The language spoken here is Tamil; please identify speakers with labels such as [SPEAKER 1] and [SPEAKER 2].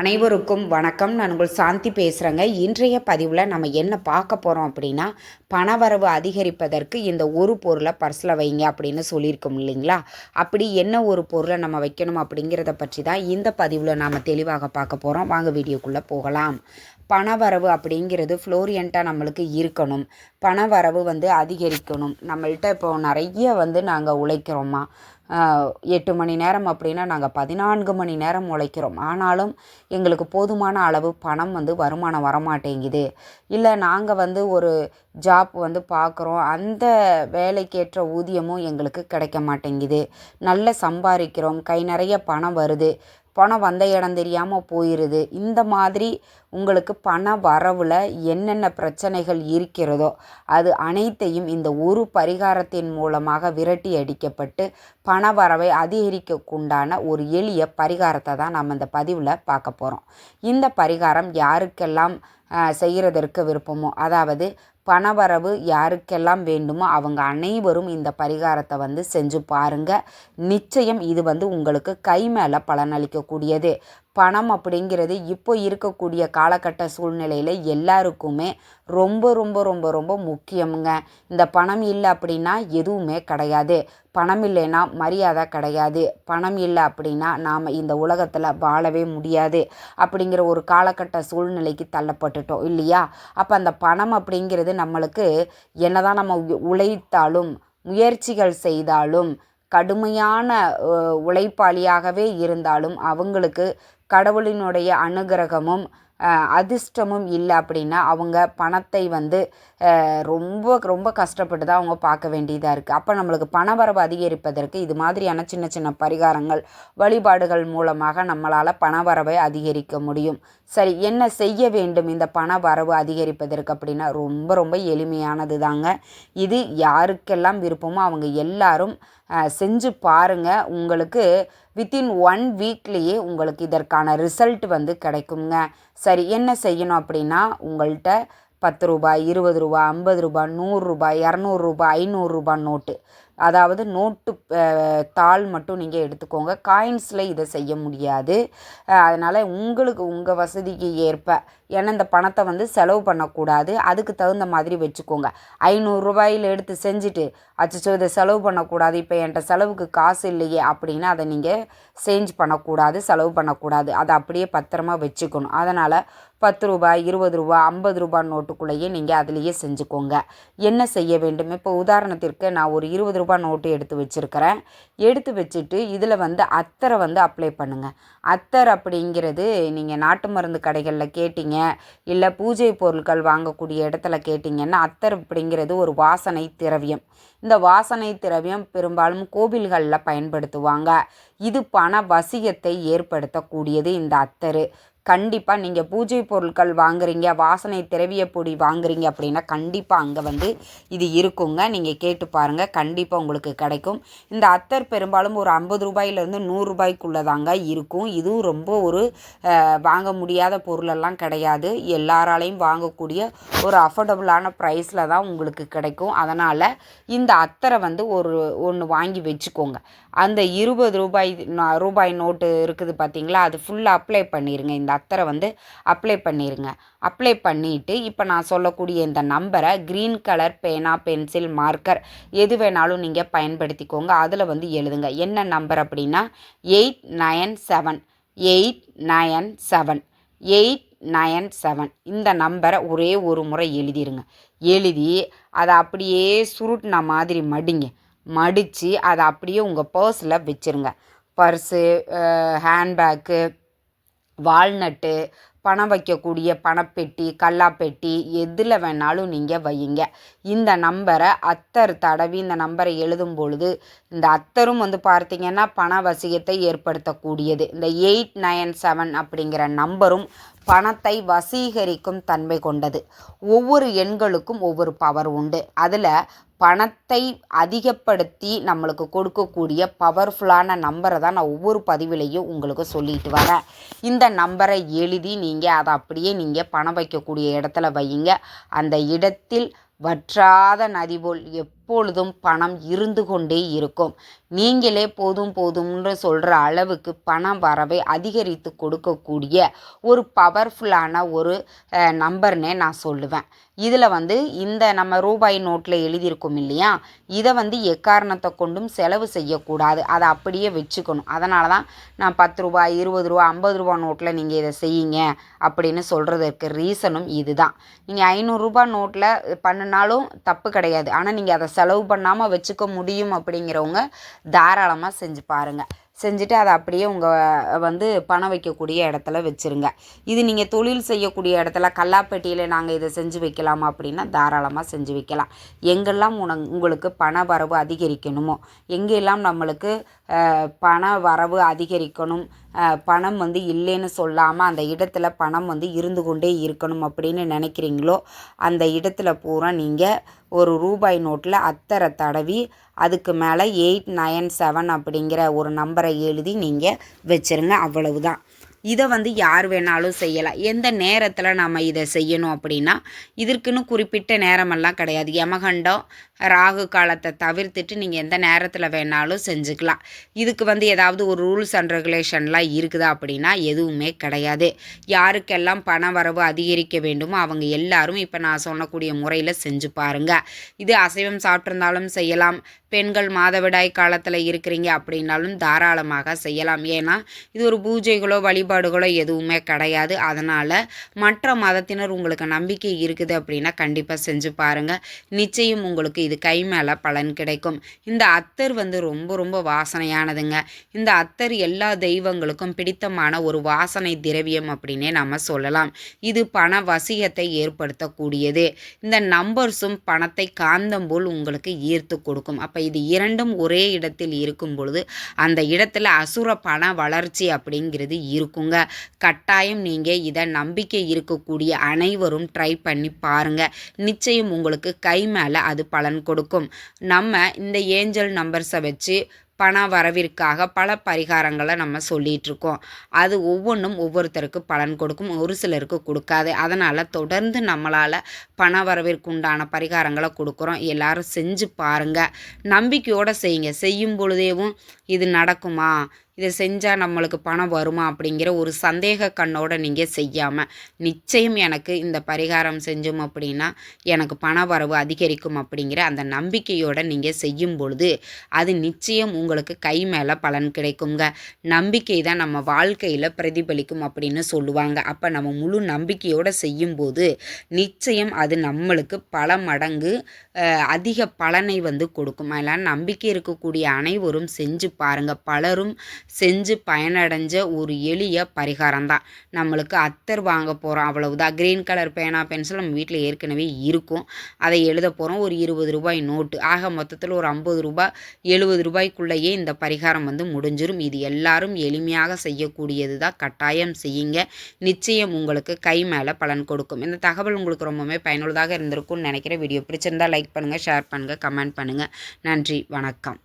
[SPEAKER 1] அனைவருக்கும் வணக்கம். நான் உங்கள் சாந்தி பேசுகிறேங்க இன்றைய பதிவில் நம்ம என்ன பார்க்க போகிறோம் அப்படின்னா பணவரவு அதிகரிப்பதற்கு இந்த ஒரு பொருளை பர்ஸில் வைங்க அப்படின்னு சொல்லியிருக்கோம் இல்லைங்களா? அப்படி என்ன ஒரு பொருளை நம்ம வைக்கணும் அப்படிங்கிறத பற்றி தான் இந்த பதிவில் நாம் தெளிவாக பார்க்க போகிறோம் வாங்க வீடியோக்குள்ளே போகலாம். பணவரவு அப்படிங்கிறது ஃப்ளோரியண்ட்டாக நம்மளுக்கு இருக்கணும். பணவரவு வந்து அதிகரிக்கணும். நம்மள்கிட்ட இப்போ நிறைய வந்து நாங்கள் உழைக்கிறோமா? எட்டு மணி நேரம் அப்படின்னா நாங்கள் பதினான்கு மணி நேரம் உழைக்கிறோம். ஆனாலும் எங்களுக்கு போதுமான அளவு பணம் வந்து வருமானம் வரமாட்டேங்குது. இல்லை நாங்கள் வந்து ஒரு ஜாப் வந்து பார்க்குறோம் அந்த வேலைக்கேற்ற ஊதியமும் எங்களுக்கு கிடைக்க மாட்டேங்குது. நல்ல சம்பாதிக்கிறோம். கை நிறைய பணம் வருது. பணம் வந்த இடம் தெரியாமல் போயிடுது இந்த மாதிரி உங்களுக்கு பண வரவில் என்னென்ன பிரச்சனைகள் இருக்கிறதோ அது அனைத்தையும் இந்த ஒரு பரிகாரத்தின் மூலமாக விரட்டி அடிக்கப்பட்டு பண வரவை அதிகரிக்கக்குண்டான ஒரு எளிய பரிகாரத்தை தான் நம்ம இந்த பதிவில் பார்க்க போகிறோம் இந்த பரிகாரம் யாருக்கெல்லாம் செய்கிறதற்கு விருப்பமோ அதாவது பணவரவு யாருக்கெல்லாம் வேண்டுமோ அவங்க அனைவரும் இந்த பரிகாரத்தை வந்து செஞ்சு பாருங்க. நிச்சயம் இது வந்து உங்களுக்கு கை மேலே பலனளிக்கக்கூடியது. பணம் அப்படிங்கிறது இப்போ இருக்கக்கூடிய காலகட்ட சூழ்நிலையில் எல்லாருக்குமே ரொம்ப ரொம்ப ரொம்ப ரொம்ப முக்கியமுங்க. இந்த பணம் இல்லை அப்படின்னா எதுவுமே கிடையாது. பணம் இல்லைன்னா மரியாதை கிடையாது. பணம் இல்லை அப்படின்னா நாம் இந்த உலகத்தில் வாழவே முடியாது அப்படிங்கிற ஒரு காலகட்ட சூழ்நிலைக்கு தள்ளப்பட்டுட்டோம் இல்லையா? அப்போ அந்த பணம் அப்படிங்கிறது நம்மளுக்கு என்னதான் நம்ம உ- உழைத்தாலும் முயற்சிகள் செய்தாலும் கடுமையான உழைப்பாளியாகவே இருந்தாலும் அவங்களுக்கு கடவுளினுடைய அனுகிரகமும் அதிர்ஷ்டமும் இல்லை அப்படின்னா அவங்க பணத்தை வந்து ரொம்ப ரொம்ப கஷ்டப்பட்டு தான் அவங்க பார்க்க வேண்டியதாக இருக்குது அப்போ நம்மளுக்கு பணவரவு அதிகரிப்பதற்கு இது மாதிரியான சின்ன சின்ன பரிகாரங்கள் வழிபாடுகள் மூலமாக நம்மளால் பணவரவை அதிகரிக்க முடியும். சரி என்ன செய்ய வேண்டும் இந்த பண வரவு அதிகரிப்பதற்கு அப்படின்னா ரொம்ப ரொம்ப எளிமையானது தாங்க இது யாருக்கெல்லாம் விருப்பமோ அவங்க எல்லாரும் செஞ்சு பாருங்கள் உங்களுக்கு வித்தின் ஒன் வீக்லேயே உங்களுக்கு இதற்கான ரிசல்ட் வந்து கிடைக்குங்க. சரி என்ன செய்யணும் அப்படின்னா உங்கள்கிட்ட பத்து ரூபாய் இருபது ரூபாய் ஐம்பது ரூபாய் நூறுரூபா இரநூறுபா ஐநூறுரூபா நோட்டு. அதாவது நோட்டு தாள் மட்டும் நீங்கள் எடுத்துக்கோங்க. காயின்ஸில் இதை செய்ய முடியாது. அதனால் உங்களுக்கு உங்கள் வசதிக்கு ஏற்ப ஏன்னா இந்த பணத்தை வந்து செலவு பண்ணக்கூடாது. அதுக்கு தகுந்த மாதிரி வச்சுக்கோங்க. ஐநூறுரூபாயில் எடுத்து செஞ்சுட்டு அச்சோ இதை செலவு பண்ணக்கூடாது. இப்போ என்கிட்ட செலவுக்கு காசு இல்லையே அப்படின்னு அதை நீங்கள் சேஞ்ச் பண்ணக்கூடாது செலவு பண்ணக்கூடாது. அதை அப்படியே பத்திரமா வச்சுக்கணும். அதனால் பத்து ரூபாய் இருபது ரூபாய் ஐம்பது ரூபாய் நோட்டுக்குள்ளேயே நீங்கள் அதுலேயே செஞ்சுக்கோங்க. என்ன செய்ய வேண்டும்? இப்போ உதாரணத்திற்கு நான் ஒரு இருபது ரூபாய் நோட்டு எடுத்து வச்சுருக்கிறேன். எடுத்து வச்சுட்டு இதில் வந்து அத்தரை வந்து அப்ளை பண்ணுங்கள் அத்தர் அப்படிங்கிறது நீங்கள் நாட்டு மருந்து கடைகளில் கேட்டீங்க இல்லை பூஜை பொருட்கள் வாங்கக்கூடிய இடத்துல கேட்டிங்கன்னா அத்தர் அப்படிங்கிறது ஒரு வாசனை திரவியம். இந்த வாசனை திரவியம் பெரும்பாலும் கோவில்களில் பயன்படுத்துவாங்க. இது பண வசியத்தை ஏற்படுத்தக்கூடியது இந்த அத்தரு. கண்டிப்பாக நீங்கள் பூஜை பொருட்கள் வாங்குறீங்க வாசனை திரவிய பொடி வாங்குறீங்க அப்படின்னா கண்டிப்பாக அங்கே வந்து இது இருக்குங்க. நீங்கள் கேட்டு பாருங்கள் கண்டிப்பாக உங்களுக்கு கிடைக்கும். இந்த அத்தர் பெரும்பாலும் ஒரு ஐம்பது ரூபாயிலேருந்து நூறுரூபாய்க்குள்ளே தாங்க இருக்கும். இதுவும் ரொம்ப ஒரு வாங்க முடியாத பொருளெல்லாம் கிடையாது. எல்லாராலையும் வாங்கக்கூடிய ஒரு அஃபோர்டபுளான ப்ரைஸில் தான் உங்களுக்கு கிடைக்கும். அதனால் இந்த அத்தரை வந்து ஒரு ஒன்று வாங்கி வச்சுக்கோங்க. அந்த இருபது ரூபாய் ரூபாய் நோட்டு இருக்குது பார்த்தீங்களா அது ஃபுல்லாக அப்ளை பண்ணிடுங்க இந்த அத்தரை வந்து அப்ளை பண்ணிடுங்க அப்ளை பண்ணிவிட்டு இப்போ நான் சொல்லக்கூடிய இந்த நம்பரை க்ரீன் கலர் பேனா பென்சில் மார்க்கர் எது வேணாலும் நீங்கள் பயன்படுத்திக்கோங்க. அதில் வந்து எழுதுங்க. என்ன நம்பர் அப்படின்னா eight nine seven eight nine seven eight nine seven இந்த நம்பரை ஒரே ஒரு முறை எழுதிருங்க. எழுதி அதை அப்படியே சுருட்டின மாதிரி மடிங்க. மடித்து அதை அப்படியே உங்கள் பர்ஸில் வச்சுருங்க. பர்ஸு ஹேண்ட்பேக்கு வால்நட்டு பணம் வைக்கக்கூடிய பணப்பெட்டி கல்லாப்பெட்டி எதில் வேணாலும் நீங்கள் வையுங்க. இந்த நம்பரை அத்தர் தடவி இந்த நம்பரை எழுதும் பொழுது இந்த அத்தரும் வந்து பார்த்திங்கன்னா பண வசியத்தை ஏற்படுத்தக்கூடியது. இந்த எயிட் நயன் செவன் அப்படிங்கிற நம்பரும் பணத்தை வசீகரிக்கும் தன்மை கொண்டது. ஒவ்வொரு எண்களுக்கும் ஒவ்வொரு பவர் உண்டு. அதில் பணத்தை அதிகப்படுத்தி நம்மளுக்கு கொடுக்கக்கூடிய பவர்ஃபுல்லான நம்பரை தான் நான் ஒவ்வொரு பதிவிலையும் உங்களுக்கு சொல்லிட்டு வரேன். இந்த நம்பரை எழுதி நீங்கள் அதை அப்படியே நீங்கள் பணம் வைக்கக்கூடிய இடத்துல வையுங்க. அந்த இடத்தில் வற்றாத நதி போல் எப்பொழுதும் பணம் இருந்து கொண்டே இருக்கும். நீங்களே போதும் போதும்னு சொல்கிற அளவுக்கு பணம் வரவை அதிகரித்து கொடுக்கக்கூடிய ஒரு பவர்ஃபுல்லான ஒரு நம்பர்னே நான் சொல்லுவேன். இதில் வந்து இந்த நம்ம ரூபாய் நோட்டில் எழுதியிருக்கோம் இல்லையா? இதை வந்து எக்காரணத்தை கொண்டும் செலவு செய்யக்கூடாது. அதை அப்படியே வச்சுக்கணும். அதனால தான் நான் பத்து ரூபாய் இருபது ரூபா ஐம்பது ரூபா நோட்டில் நீங்கள் இதை செய்யுங்க அப்படின்னு சொல்கிறதுக்கு ரீசனும் இதுதான். நீங்கள் ஐநூறுரூபா நோட்டில் பண்ணினாலும் தப்பு கிடையாது. ஆனால் நீங்கள் அதை செலவு பண்ணாமல் வச்சுக்க முடியும் அப்படிங்கிறவங்க தாராளமாக செஞ்சு பாருங்கள் செஞ்சுட்டு அதை அப்படியே உங்கள் வந்து பணம் வைக்கக்கூடிய இடத்துல வச்சுருங்க. இது நீங்கள் தொழில் செய்யக்கூடிய இடத்துல கல்லாப்பெட்டியில் நாங்கள் இதை செஞ்சு வைக்கலாமா அப்படின்னா தாராளமாக செஞ்சு வைக்கலாம். எங்கெல்லாம் உன உங்களுக்கு பண வரவு அதிகரிக்கணுமோ எங்கெல்லாம் நம்மளுக்கு பண வரவு அதிகரிக்கணும். பணம் வந்து இல்லைன்னு சொல்லாமல் அந்த இடத்துல பணம் வந்து இருந்து கொண்டே இருக்கணும் அப்படின்னு நினைக்கிறீங்களோ அந்த இடத்துல பூரா நீங்கள் ஒரு ரூபாய் நோட்டில் அத்தரை தடவி அதுக்கு மேலே எயிட் நயன் செவன் அப்படிங்கிற ஒரு நம்பரை எழுதி நீங்கள் வச்சுருங்க. அவ்வளவுதான். இதை வந்து யார் வேணாலும் செய்யலாம். எந்த நேரத்தில் நம்ம இதை செய்யணும் அப்படின்னா இதற்குன்னு குறிப்பிட்ட நேரமெல்லாம் கிடையாது. யமகண்டம் ராகு காலத்தை தவிர்த்துட்டு நீங்கள் எந்த நேரத்தில் வேணாலும் செஞ்சுக்கலாம். இதுக்கு வந்து ஏதாவது ஒரு ரூல்ஸ் அண்ட் ரெகுலேஷன்லாம் இருக்குதா அப்படின்னா எதுவுமே கிடையாது. யாருக்கெல்லாம் பண வரவு அதிகரிக்க வேண்டுமோ அவங்க எல்லாரும் இப்போ நான் சொன்னக்கூடிய முறையில் செஞ்சு பாருங்கள் இது அசைவம் சாப்பிட்ருந்தாலும் செய்யலாம். பெண்கள் மாதவிடாய் காலத்தில் இருக்கிறீங்க அப்படின்னாலும் தாராளமாக செய்யலாம். ஏன்னா இது ஒரு பூஜைகளோ வழிபாடுகளோ எதுவுமே கிடையாது. அதனால் மற்ற மதத்தினர் உங்களுக்கு நம்பிக்கை இருக்குது அப்படின்னா கண்டிப்பாக செஞ்சு பாருங்கள் நிச்சயம் உங்களுக்கு இது கை மேலே பலன் கிடைக்கும். இந்த அத்தர் வந்து ரொம்ப ரொம்ப வாசனையானதுங்க. இந்த அத்தர் எல்லா தெய்வங்களுக்கும் பிடித்தமான ஒரு வாசனை திரவியம் அப்படின்னே நம்ம சொல்லலாம். இது பண வசியத்தை ஏற்படுத்தக்கூடியது. இந்த நம்பர்ஸும் பணத்தை காந்தம் போல் உங்களுக்கு ஈர்த்து கொடுக்கும். அப்போ அப்போ இது இரண்டும் ஒரே இடத்தில் இருக்கும் பொழுது அந்த இடத்துல அசுர பண வளர்ச்சி அப்படிங்கிறது இருக்குங்க. கட்டாயம் நீங்கள் இதை நம்பிக்கை இருக்கக்கூடிய அனைவரும் ட்ரை பண்ணி பாருங்கள் நிச்சயம் உங்களுக்கு கை மேலே அது பலன் கொடுக்கும். நம்ம இந்த ஏஞ்சல் நம்பர்ஸை வச்சு பண வரவிற்காக பல பரிகாரங்களை நம்ம சொல்லிகிட்ருக்கோம் அது ஒவ்வொன்றும் ஒவ்வொருத்தருக்கு பலன் கொடுக்கும். ஒரு சிலருக்கு கொடுக்காது. அதனால் தொடர்ந்து நம்மளால் பண வரவிற்கு உண்டான பரிகாரங்களை கொடுக்குறோம். எல்லாரும் செஞ்சு பாருங்கள் நம்பிக்கையோடு செய்யுங்க. செய்யும் பொழுதேவும் இது நடக்குமா? இதை செஞ்சால் நம்மளுக்கு பணம் வருமா அப்படிங்கிற ஒரு சந்தேக கண்ணோடு நீங்கள் செய்யாமல் நிச்சயம் எனக்கு இந்த பரிகாரம் செஞ்சோம் அப்படின்னா எனக்கு பண வரவு அதிகரிக்கும் அப்படிங்கிற அந்த நம்பிக்கையோடு நீங்கள் செய்யும் பொழுது அது நிச்சயம் உங்களுக்கு கை மேலே பலன் கிடைக்குங்க. நம்பிக்கை தான் நம்ம வாழ்க்கையில் பிரதிபலிக்கும் அப்படின்னு சொல்லுவாங்க. அப்போ நம்ம முழு நம்பிக்கையோடு செய்யும்போது நிச்சயம் அது நம்மளுக்கு பல மடங்கு அதிக பலனை வந்து கொடுக்கும். அதனால் நம்பிக்கை இருக்கக்கூடிய அனைவரும் செஞ்சு பாருங்கள் பலரும் செஞ்சு பயனடைஞ்ச ஒரு எளிய பரிகாரம் தான் நம்மளுக்கு அத்தர் வாங்க போகிறோம் அவ்வளவுதான். க்ரீன் கலர் பேனா பென்சில் நம்ம வீட்டில் ஏற்கனவே இருக்கும். அதை எழுத போகிறோம் ஒரு இருபது ரூபாய் நோட்டு ஆக மொத்தத்தில் ஒரு ஐம்பது ரூபாய் எழுபது ரூபாய்க்குள்ளேயே இந்த பரிகாரம் வந்து முடிஞ்சிடும் இது எல்லாரும் எளிமையாக செய்யக்கூடியது தான் கட்டாயம் செய்யுங்க. நிச்சயம் உங்களுக்கு கை மேலே பலன் கொடுக்கும். இந்த தகவல் உங்களுக்கு ரொம்பவுமே பயனுள்ளதாக இருந்திருக்கும்னு நினைக்கிற வீடியோ பிடிச்சிருந்தால் லைக் பண்ணுங்கள் ஷேர் பண்ணுங்கள் கமெண்ட் பண்ணுங்கள் நன்றி வணக்கம்.